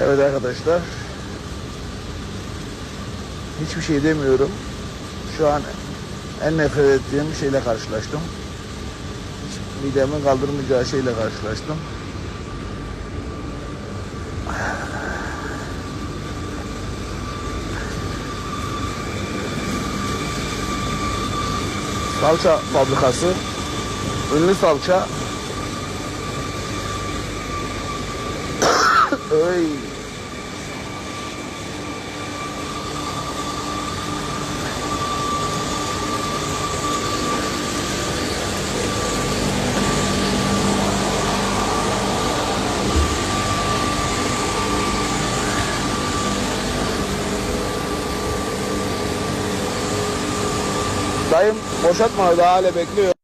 Evet arkadaşlar. Hiçbir şey demiyorum. Şu an en nefret ettiğim şeyle karşılaştım. Midemin kaldırmayacağı şeyle karşılaştım. Salça fabrikası. Ünlü salça. Ey. Dayım boşaltma daha hala bekliyor.